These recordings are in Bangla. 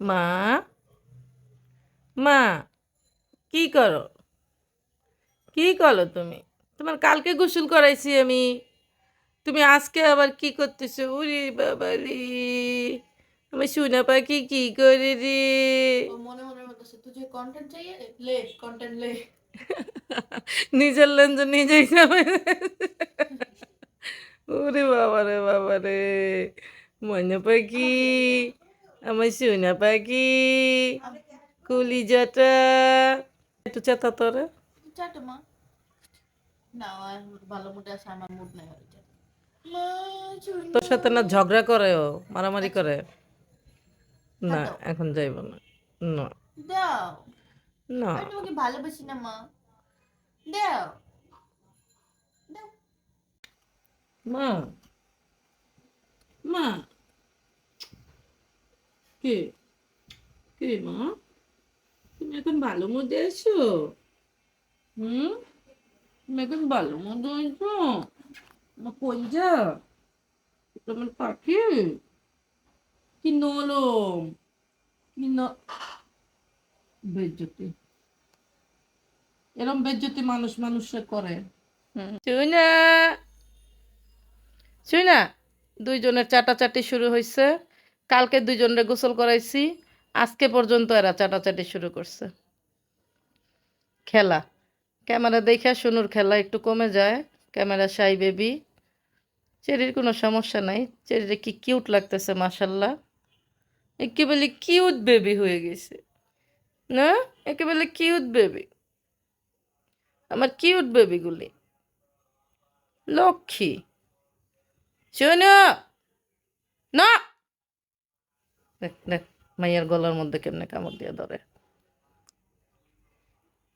মা মা কি করো? কি করো তুমি? তোমার কালকে গোসল করাইছি আমি। তুমি আজকে আবার কি করতেছো? উরি বাবা রে আমি শুনে পাখি কি করে রে? নিজের লেন্স নিজেই যাবে ওরে বাবা রে বাবা রে মনে পাখি। আমার সোনা পাখি কলিজাটা একটু চেতা তোরে চাটো মা না ভালো মুড আছে আমার মুড নাই আর চাটো মা চুনি তোর সাথে না ঝগড়া করে ও মারামারি করে না এখন যাইব না না দাও না আমি তোমাকে ভালোবাসি না মা দাও দাও মা মা কে? কে মা? তুমি এখন ভালো মধ্যে আছো? হুম? তুমি এখন ভালো মধ্যে আছো? কই যা? তোমার পাখি? কি কি বেজ্জতি। এরম বেজ্জতি মানুষ মানুষে করে। দুইজনের চাটাচাটি শুরু হয়েছে কালকে দুইজনের গোসল করাইছি, আজকে পর্যন্ত এরা চাটাচাটি শুরু করছে। খেলা। ক্যামেরা দেখে শুনুর খেলা একটু কমে যায়, ক্যামেরা সাই বেবি। চেরির কোনো সমস্যা নাই, চেরিরে কি কিউট লাগতেছে মাসাল্লাহ একেবারে কিউট বেবি হয়ে গেছে। না? একেবারে কিউট বেবি। আমার কিউট বেবিগুলি। লক্ষ্মী। শোনো না! দেখ দেখ, মাইয়ার গলার মধ্যে কেমনে কামড় দিয়ে ধরে।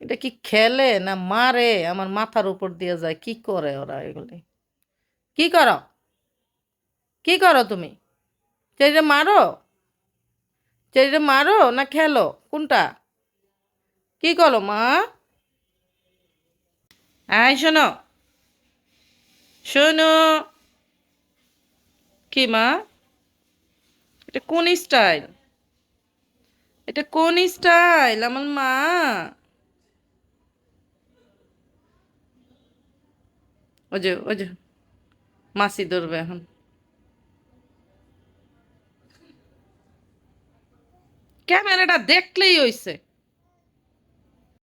এটা কি খেলে না মারে? আমার মাথার উপর দিয়ে যায়, কি করে ওরা এগুলি? কি করো? কি করো তুমি? চেরিটা মারো? চেরিটা মারো না খেলো? কোনটা? কি করো মা? আয়, শোনো। শোনো। কি মা? এটা কোন স্টাইল? এটা কোন স্টাইল? আমার মা। ওজে ওজে মাসি ধরবে এখন। ক্যামেরাটা দেখলেই হইছে।